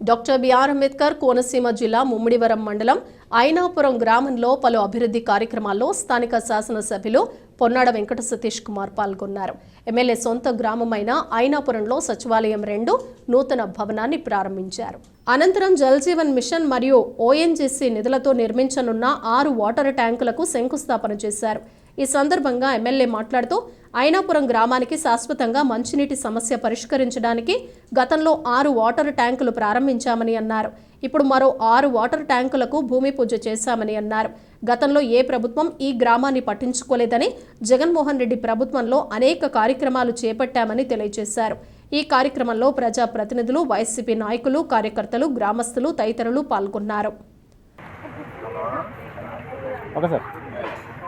Doctor BR Ambedkar Konaseema జిల్లా ముమ్మిడివరం మండలం ఐనాపురం గ్రామంలో పలు అభివృద్ధి కార్యక్రమాల్లో స్థానిక శాసనసభ్యులు పొన్నాడ వెంకట సతీష్ కుమార్ పాల్గొన్నారు. ఎమ్మెల్యే సొంత గ్రామమైన ఐనాపురంలో సచివాలయం రెండు నూతన భవనాన్ని ప్రారంభించారు. అనంతరం జలజీవన్ మిషన్ మరియు ఓఎన్జీసీ నిధులతో నిర్మించనున్న ఆరు వాటర్ ట్యాంకులకు శంకుస్థాపన చేశారు. ఈ సందర్భంగా ఎమ్మెల్యే మాట్లాడుతూ అయినాపురం గ్రామానికి శాశ్వతంగా మంచినీటి సమస్య పరిష్కరించడానికి గతంలో ఆరు వాటర్ ట్యాంకులు ప్రారంభించామని అన్నారు. ఇప్పుడు మరో ఆరు వాటర్ ట్యాంకులకు భూమి పూజ చేశామని అన్నారు. గతంలో ఏ ప్రభుత్వం ఈ గ్రామాన్ని పట్టించుకోలేదని జగన్మోహన్ రెడ్డి ప్రభుత్వంలో అనేక కార్యక్రమాలు చేపట్టామని తెలియజేశారు. ఈ కార్యక్రమంలో ప్రజా ప్రతినిధులు వైసీపీ నాయకులు కార్యకర్తలు గ్రామస్తులు తదితరులు పాల్గొన్నారు. Okay sir.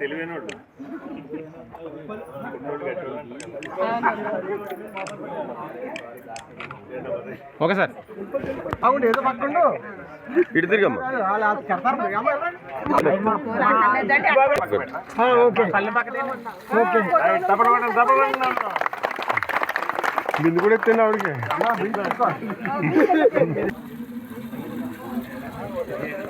ఎలా- ఓకే సార్. అవును ఏదో పక్కండు. ఇటు తిరిగమ్మా. బిందు కూడా ఎత్తండి ఆవిడకి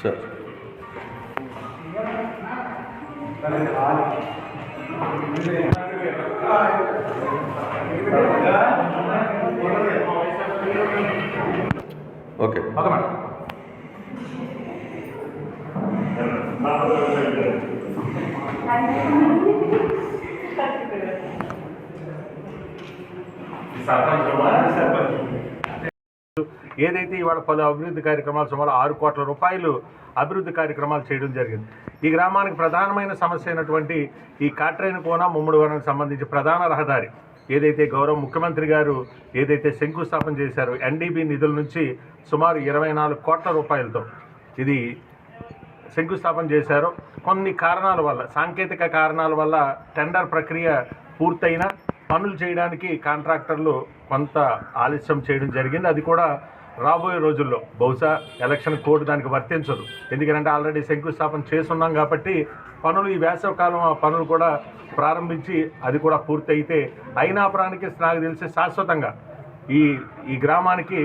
జరగండి. Sir sir sir sir MPP ఏదైతే ఇవాళ పలు అభివృద్ధి కార్యక్రమాలు సుమారు ఆరు కోట్ల రూపాయలు అభివృద్ధి కార్యక్రమాలు చేయడం జరిగింది. ఈ గ్రామానికి ప్రధానమైన సమస్య అయినటువంటి ఈ కాట్రైన్ కోన ముమ్మడివరానికి సంబంధించి ప్రధాన రహదారి. ఏదైతే గౌరవ ముఖ్యమంత్రి గారు ఏదైతే శంకుస్థాపన చేశారో ఎన్డీబీ నిధుల నుంచి సుమారు ఇరవై నాలుగు కోట్ల రూపాయలతో ఇది శంకుస్థాపన చేశారు. కొన్ని కారణాల వల్ల సాంకేతిక కారణాల వల్ల టెండర్ ప్రక్రియ పూర్తయిన పనులు చేయడానికి కాంట్రాక్టర్లు కొంత ఆలస్యం చేయడం జరిగింది. అది కూడా రాబోయే రోజుల్లో బహుశా ఎలక్షన్ కోడ్ దానికి వర్తించదు. ఎందుకంటే ఆల్రెడీ శంకుస్థాపన చేస్తున్నాం కాబట్టి పనులు ఈ వేసవకాలం ఆ పనులు కూడా ప్రారంభించి అది కూడా పూర్తయితే అయినాపురానికి నాకు తెలిసి శాశ్వతంగా ఈ ఈ గ్రామానికి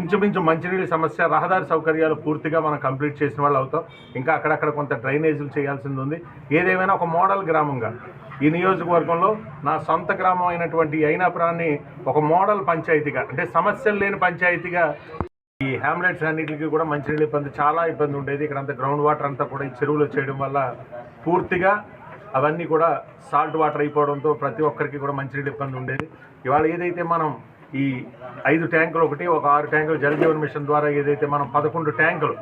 ఇంచుమించు మంచినీళ్ళ సమస్య రహదారి సౌకర్యాలు పూర్తిగా మనం కంప్లీట్ చేసిన వాళ్ళు అవుతాం. ఇంకా అక్కడక్కడ కొంత డ్రైనేజీలు చేయాల్సింది ఉంది. ఏదేమైనా ఒక మోడల్ గ్రామంగా ఈ నియోజకవర్గంలో నా సొంత గ్రామం అయినటువంటి ఈ అయినాపురాన్ని ఒక మోడల్ పంచాయతీగా అంటే సమస్యలు లేని పంచాయతీగా ఈ హ్యామ్లెట్స్ అన్నిటికీ కూడా మంచినీళ్ళ ఇబ్బంది చాలా ఇబ్బంది ఉండేది. ఇక్కడ అంతా గ్రౌండ్ వాటర్ అంతా కూడా ఈ చెరువులో చేయడం వల్ల పూర్తిగా అవన్నీ కూడా సాల్ట్ వాటర్ అయిపోవడంతో ప్రతి ఒక్కరికి కూడా మంచినీళ్ళ ఇబ్బంది ఉండేది. ఇవాళ ఏదైతే మనం ఈ ఐదు ట్యాంకులు ఒకటి ఒక ఆరు ట్యాంకులు జల్ జీవన్ మిషన్ ద్వారా ఏదైతే మనం పదకొండు ట్యాంకులు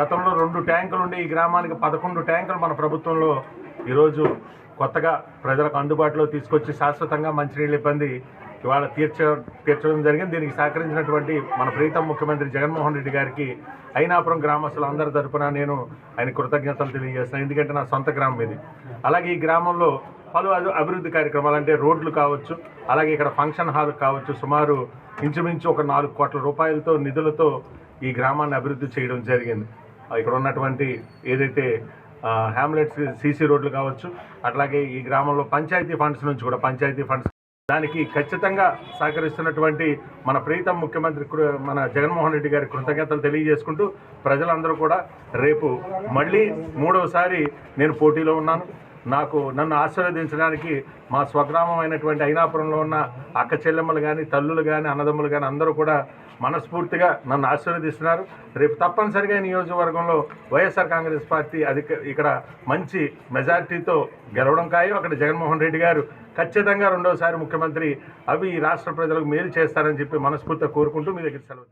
గతంలో రెండు ట్యాంకులు ఉండే ఈ గ్రామానికి పదకొండు ట్యాంకులు మన ప్రభుత్వంలో ఈరోజు కొత్తగా ప్రజలకు అందుబాటులో తీసుకొచ్చి శాశ్వతంగా మంచినీళ్ళ ఇబ్బంది ఇవాళ తీర్చ తీర్చడం జరిగింది. దీనికి సహకరించినటువంటి మన ప్రీతం ముఖ్యమంత్రి జగన్మోహన్ రెడ్డి గారికి అయినాపురం గ్రామస్తులు అందరి తరపున నేను ఆయన కృతజ్ఞతలు తెలియజేస్తున్నాను. ఎందుకంటే నా సొంత గ్రామం ఇది. అలాగే ఈ గ్రామంలో పలు అభివృద్ధి కార్యక్రమాలు అంటే రోడ్లు కావచ్చు అలాగే ఇక్కడ ఫంక్షన్ హాల్ కావచ్చు సుమారు ఇంచుమించు ఒక నాలుగు కోట్ల రూపాయలతో నిధులతో ఈ గ్రామాన్ని అభివృద్ధి చేయడం జరిగింది. ఇక్కడ ఉన్నటువంటి ఏదైతే హ్యామ్లెట్స్ సీసీ రోడ్లు కావచ్చు అట్లాగే ఈ గ్రామంలో పంచాయతీ ఫండ్స్ నుంచి కూడా పంచాయతీ ఫండ్స్ దానికి ఖచ్చితంగా సహకరిస్తున్నటువంటి మన ప్రీతం ముఖ్యమంత్రి మన జగన్మోహన్ రెడ్డి గారి కృతజ్ఞతలు తెలియజేసుకుంటూ ప్రజలందరూ కూడా రేపు మళ్ళీ మూడవసారి నేను పోటీలో ఉన్నాను. నాకు నన్ను ఆశీర్వదించడానికి మా స్వగ్రామం అయినటువంటి అయినాపురంలో ఉన్న అక్క చెల్లెమ్మలు కానీ తల్లులు కానీ అన్నదమ్ములు కానీ అందరూ కూడా మనస్ఫూర్తిగా నన్ను ఆశీర్వదిస్తున్నారు. రేపు తప్పనిసరిగా నియోజకవర్గంలో వైఎస్ఆర్ కాంగ్రెస్ పార్టీ అధిక ఇక్కడ మంచి మెజార్టీతో గెలవడం ఖాయం. అక్కడ జగన్మోహన్ రెడ్డి గారు ఖచ్చితంగా రెండోసారి ముఖ్యమంత్రి అవి ఈ రాష్ట్ర ప్రజలకు మేలు చేస్తారని చెప్పి మనస్ఫూర్తిగా కోరుకుంటూ మీ దగ్గర సెలవు